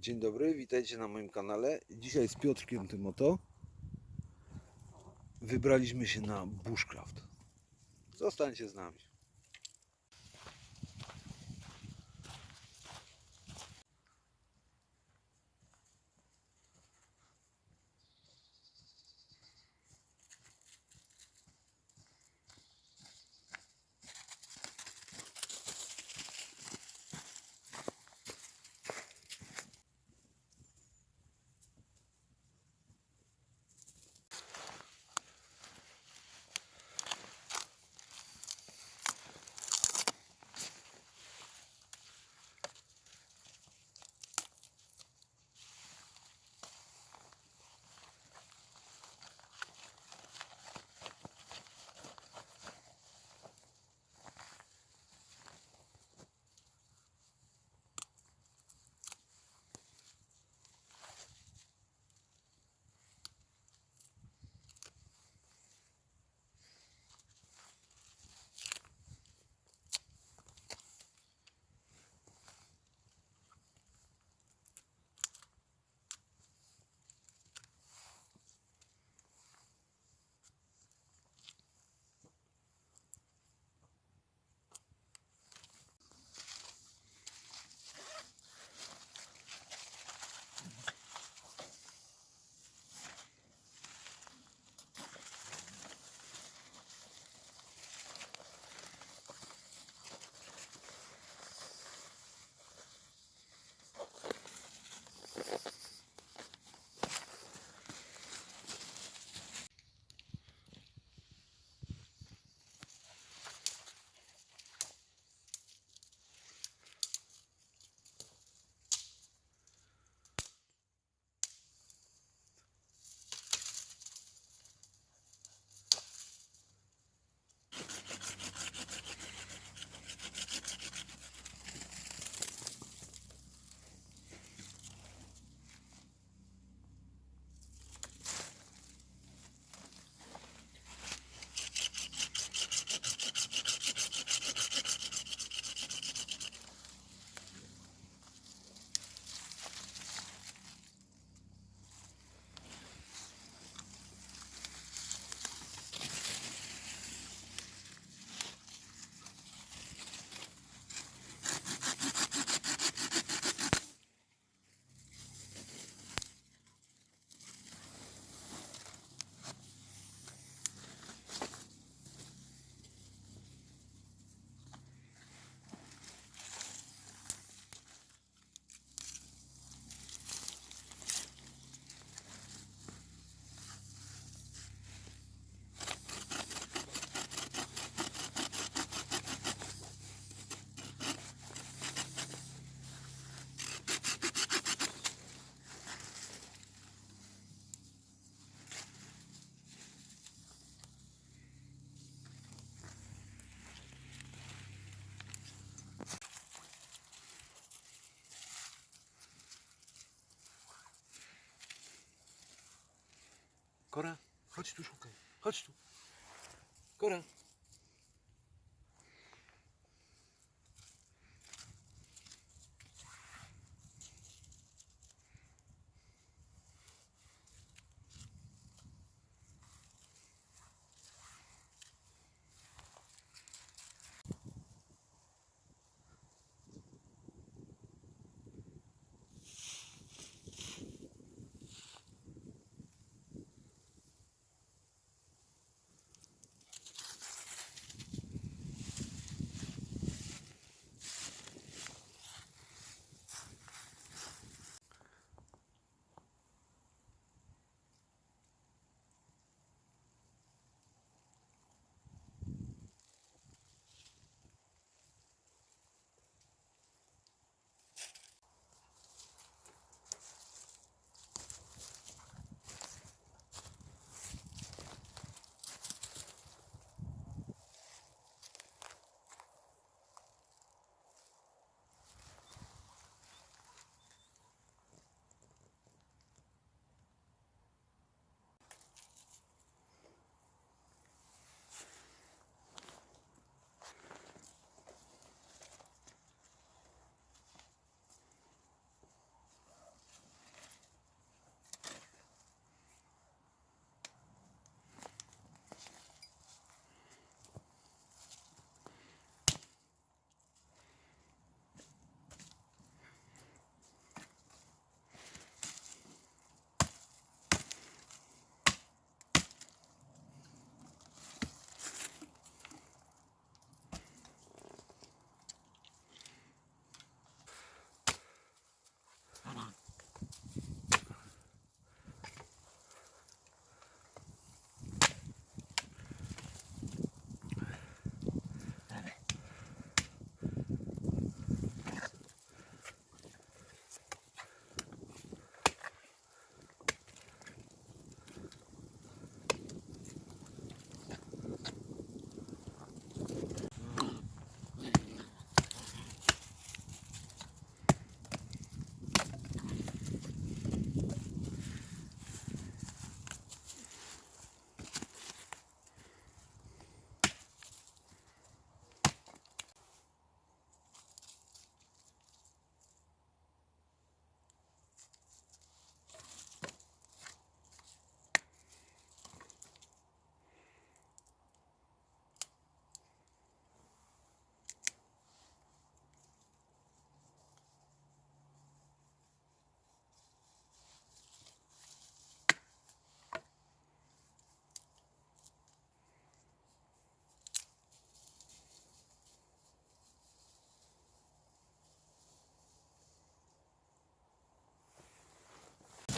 Dzień dobry, witajcie na moim kanale. Dzisiaj z Piotrkiem Tymoto wybraliśmy się na bushcraft. Zostańcie z nami. Kora, chodź tu szukaj. Chodź tu. Kora.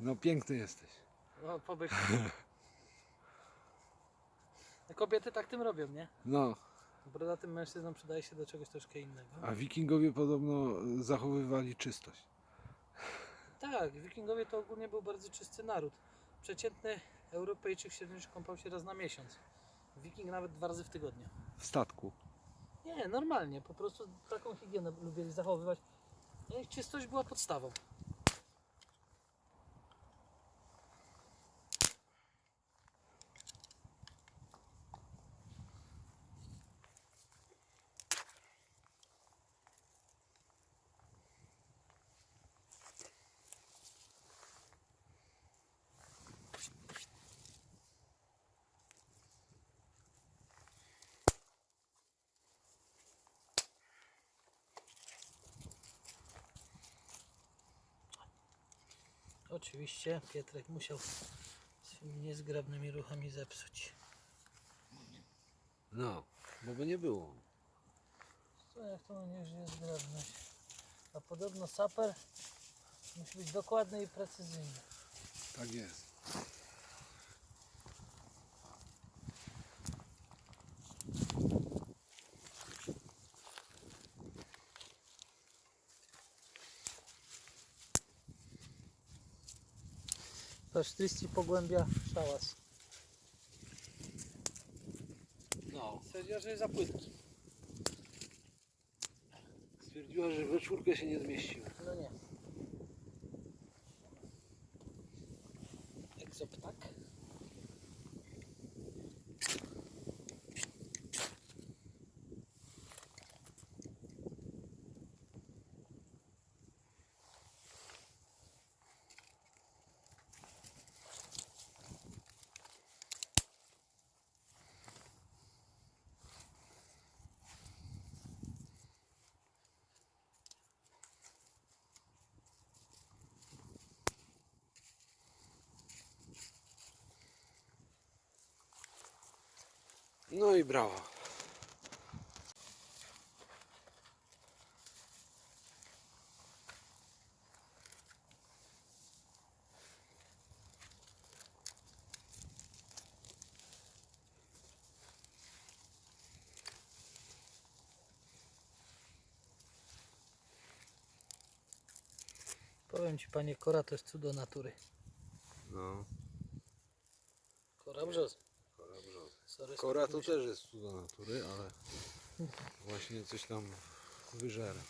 No piękny jesteś. No, pobyt. Kobiety tak tym robią, nie? No, Brodatym mężczyznom przydaje się do czegoś troszkę innego. a wikingowie podobno zachowywali czystość. Tak, wikingowie to ogólnie był bardzo czysty naród. Przeciętny Europejczyk średnio kąpał się raz na miesiąc. Wiking nawet dwa razy w tygodniu. W statku. Nie, normalnie, po prostu taką higienę lubili zachowywać. I czystość była podstawą. Oczywiście Pietrek musiał swymi niezgrabnymi ruchami zepsuć. No, bo by nie było. Co jak to nie jest zgrabność? A podobno saper musi być dokładny i precyzyjny. Tak jest. Patrz, Tristi pogłębia szałas. No. Stwierdziła, że jest za płytki. Stwierdziła, że we czwórkę się nie zmieścił. No nie. No i brawo. Powiem ci panie, kora to jest cudo natury. No. Kora brzozy. Kora to też jest cudo natury, ale właśnie coś tam wyżera.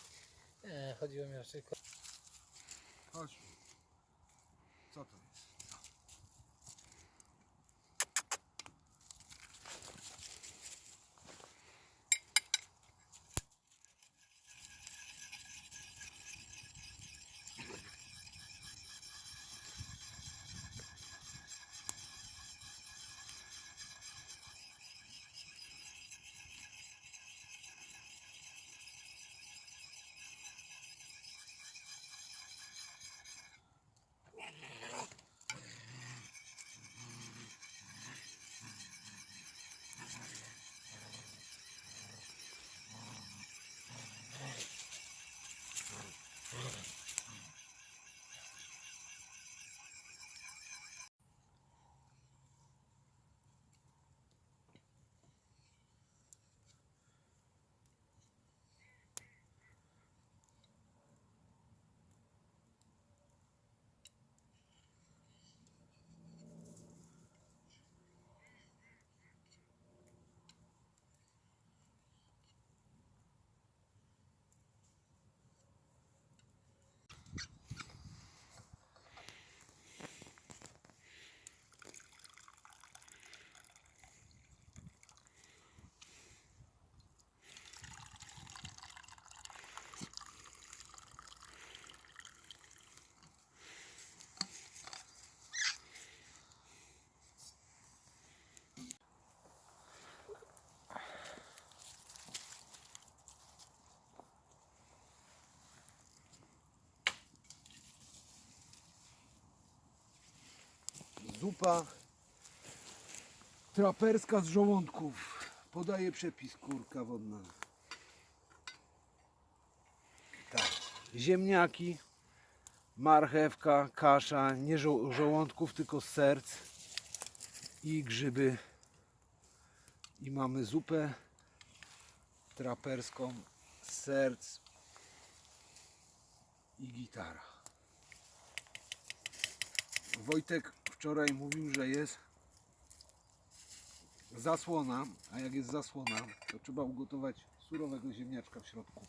Nie, chodziło mi raczej Zupa traperska z żołądków. Podaje przepis kurka wodna. Tak. Ziemniaki, marchewka, kasza, nie żo- żołądków, tylko serc i grzyby. I mamy zupę traperską serc i gitara. Wojtek wczoraj mówił, że jest zasłona, a jak jest zasłona, to trzeba ugotować surowego ziemniaczka w środku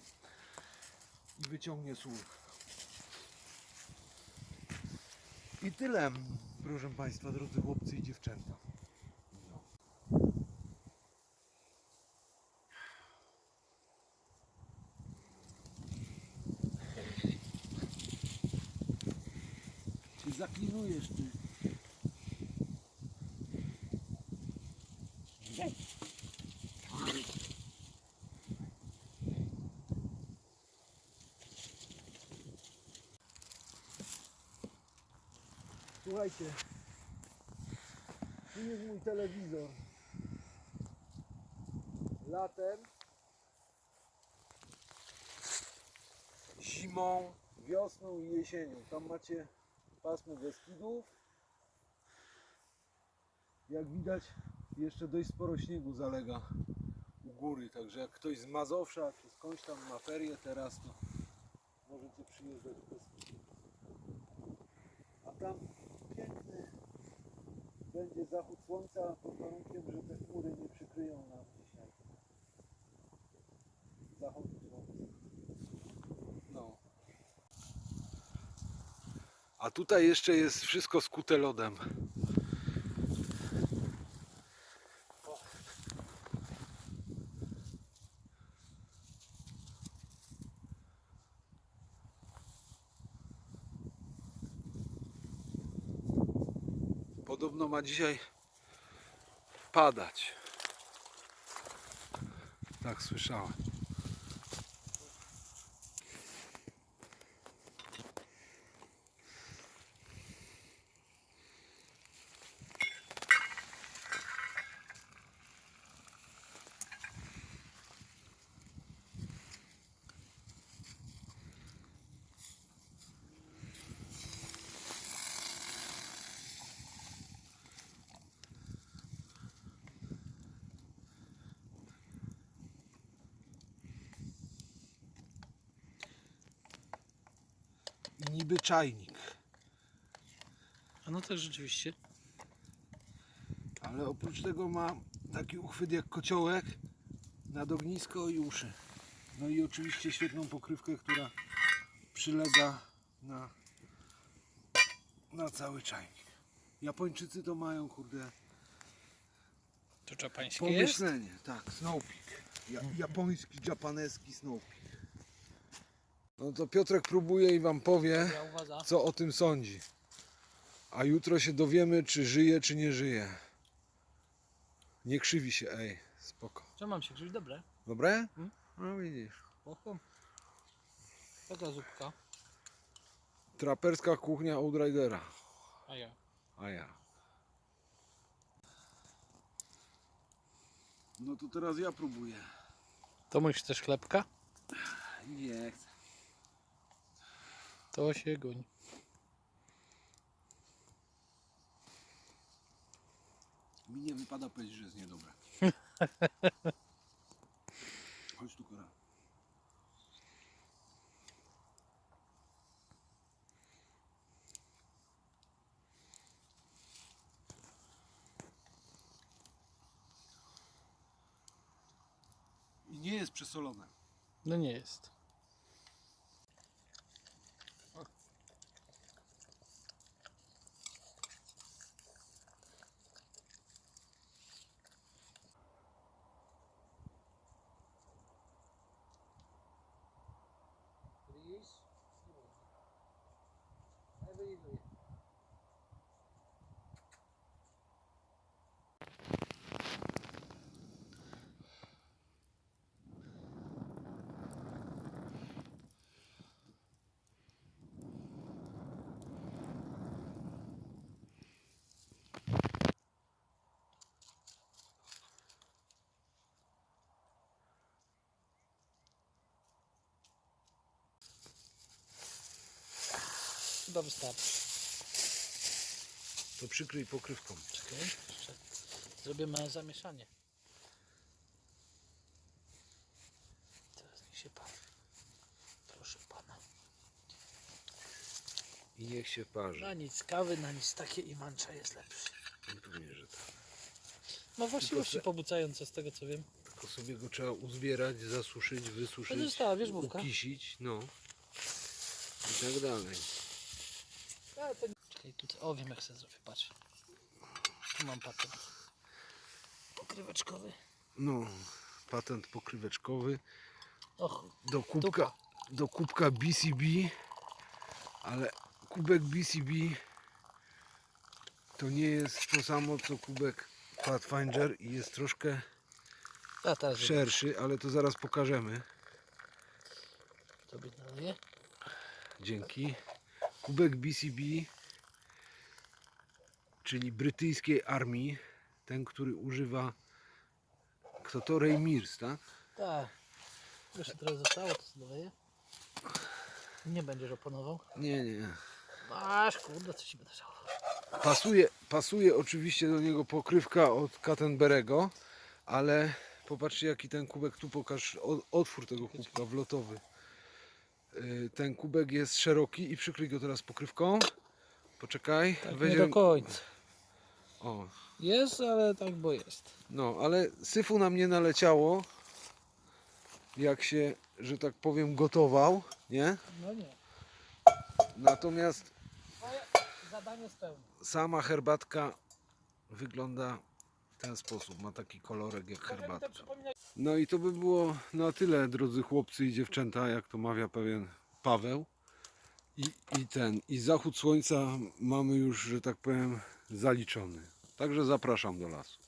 i wyciągnie sól. I tyle, proszę Państwa, drodzy chłopcy i dziewczęta. Czy zaklinujesz ty? Słuchajcie, tu jest mój telewizor. Latem, zimą, wiosną i jesienią. Tam macie pasmo Beskidów. Jak widać, jeszcze dość sporo śniegu zalega u góry. Także jak ktoś z Mazowsza czy skądś tam ma ferie teraz, to możecie przyjeżdżać do Beskidów. A tam będzie zachód słońca pod warunkiem, że te chmury nie przykryją nam dzisiaj. Zachodu słońca. No. A tutaj jeszcze jest wszystko skute lodem. Podobno ma dzisiaj padać. Tak słyszałem. Niby czajnik. A no też rzeczywiście. Ale oprócz tego ma taki uchwyt jak kociołek nad ognisko i uszy. No i oczywiście świetną pokrywkę, która przylega na, na cały czajnik. Japończycy to mają, kurde, To czapańskie jest? pomyślenie. Tak, Snowpeak. Ja, japoński, japaneski Snowpeak. No to Piotrek próbuje i wam powie, co o tym sądzi. A jutro się dowiemy, czy żyje, czy nie żyje. Nie krzywi się, ej, spoko. Co mam się gdzieś dobre? Dobre? Mm. No widzisz. Spoko. Taka zupka. Traperska kuchnia Outridera. A ja. A ja. No to teraz ja próbuję. To mówisz też chlebka? Nie chcę. To się goń. Mi nie wypada powiedzieć, że jest niedobre. Chodź tu, Kora. I nie jest przesolone. No nie jest. Chyba wystarczy. To przykryj pokrywką. Czekaj, jeszcze zrobimy zamieszanie. Teraz niech się pan. Proszę pana. I niech się parzy. Na nic kawy, na nic takie i mancza jest lepszy. No pewnie, że tak. Ma właściwości se- pobudzające z tego co wiem. Tylko sobie go trzeba uzbierać, zasuszyć, wysuszyć, To została wierzbówka. ukisić, no. I tak dalej. Czekaj, tutaj, o wiem jak sobie zrobię, patrz. Tu mam patent. Pokryweczkowy. No, patent pokryweczkowy. Och, Do kubka, do kubka BCB, ale kubek BCB to nie jest to samo co kubek Pathfinder i jest troszkę a teraz Prze- szerszy, ale to zaraz pokażemy. tobie naleję. Dzięki. Kubek BCB, czyli brytyjskiej armii, ten, który używa kto to? Ray Mears, tak? Tak. Jeszcze trochę zostało, to naleję. Nie będziesz oponował. Nie, nie. Masz, kurde, co ci będę żałował. Pasuje, pasuje oczywiście do niego pokrywka od Kattenberego, ale popatrzcie jaki ten kubek, tu pokaż otwór tego kubka wlotowy. Yy, Ten kubek jest szeroki i przykryj go teraz pokrywką. Poczekaj. Tak, nie weź do końca. O, Jest, ale tak, bo jest. no, ale syfu nam nie naleciało. Jak się, że tak powiem, gotował, nie? No nie. Natomiast zadanie sama herbatka wygląda w ten sposób. Ma taki kolorek jak herbatka. No i to by było na tyle, drodzy chłopcy i dziewczęta, jak to mawia pewien Paweł. I, I ten, i zachód słońca mamy już, że tak powiem, zaliczony. Także zapraszam do lasu.